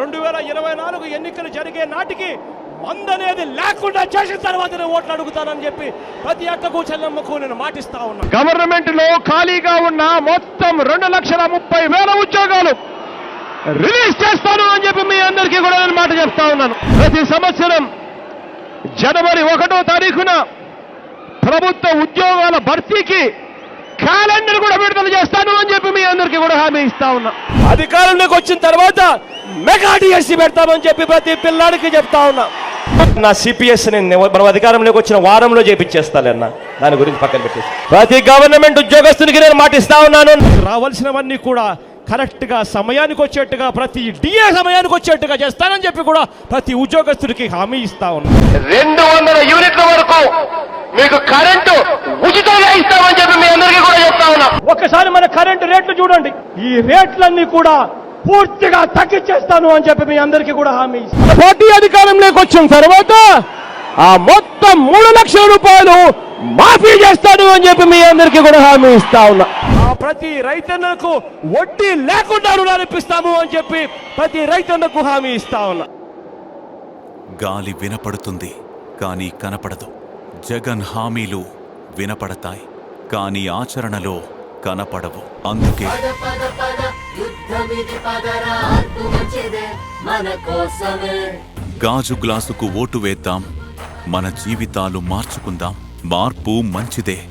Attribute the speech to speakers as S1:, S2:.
S1: రెండు వేల ఇరవై నాలుగు ఎన్నికలు జరిగే నాటికి మందనేది లేకుండా చేసిన తర్వాత ఓట్లు అడుగుతానని చెప్పి ప్రతి అక్కకు చెల్లమ్మకు నేను మాటిస్తా ఉన్నా.
S2: గవర్నమెంట్లో ఖాళీగా ఉన్న మొత్తం రెండు లక్షల ముప్పై వేల ఉద్యోగాలు రిలీజ్ చేస్తాను అని చెప్పి మీ అందరికీ కూడా నేను మాట చెప్తా ఉన్నాను. ప్రతి సంవత్సరం జనవరి ఒకటో తారీఖున ప్రభుత్వ ఉద్యోగాల భర్తీకి క్యాలెండర్ కూడా విడుదల చేస్తాను అని చెప్పి మీ అందరికీ కూడా హామీ ఇస్తా ఉన్నా.
S1: అధికారంలోకి వచ్చిన తర్వాత మెగా డిఎస్సి పెడతామని చెప్పి ప్రతి పిల్లాడికి చెప్తా ఉన్నా. నా సిపిఎస్ నేను మనం అధికారంలోకి వచ్చిన వారంలో చేపించేస్తానన్న దాని గురించి పక్కన పెట్టేసి. ప్రతి గవర్నమెంట్ ఉద్యోగస్తునికి నేను మాటిస్తా ఉన్నాను. రావాల్సినవన్నీ కూడా కరెక్ట్గా సమయానికి వచ్చేట్టుగా ప్రతి డిఏ సమయానికి వచ్చేట్టుగా చేస్తానని చెప్పి కూడా ప్రతి ఉద్యోగస్తుడికి హామీ ఇస్తా ఉన్నా.
S2: రెండు వందల యూనిట్ల వరకు మీకు కరెంటు ఉచితంగా ఇస్తామని చెప్పి మీ అందరికీ కూడా చెప్తా ఉన్నా.
S1: ఒక్కసారి మన కరెంటు రేట్లు చూడండి. ఈ రేట్లన్నీ కూడా పూర్తిగా తగ్గించేస్తాను అని చెప్పి మీ అందరికీ కూడా హామీ ఇస్తాను. పార్టీ అధికారంలోకి వచ్చిన తర్వాత ఆ మొత్తం మూడు లక్షల రూపాయలు మాఫీ చేస్తాను అని చెప్పి మీ అందరికీ కూడా హామీ ఇస్తా ఉన్నా. ఆ ప్రతి రైతన్నకు వడ్డీ లేకుండా రుణాలు ఇప్పిస్తాము అని చెప్పి ప్రతి రైతన్నకు హామీ ఇస్తా ఉన్నా.
S3: గాలి వినపడుతుంది కానీ కనపడదు. జగన్ హామీలు వినపడతాయి కానీ ఆచరణలో కనపడవు. అందుకే
S4: పదరా మన కోసమే.
S3: గాజు గ్లాసుకు ఓటు వేద్దాం మన జీవితాలు మార్చుకుందాం. మార్పు మంచిదే.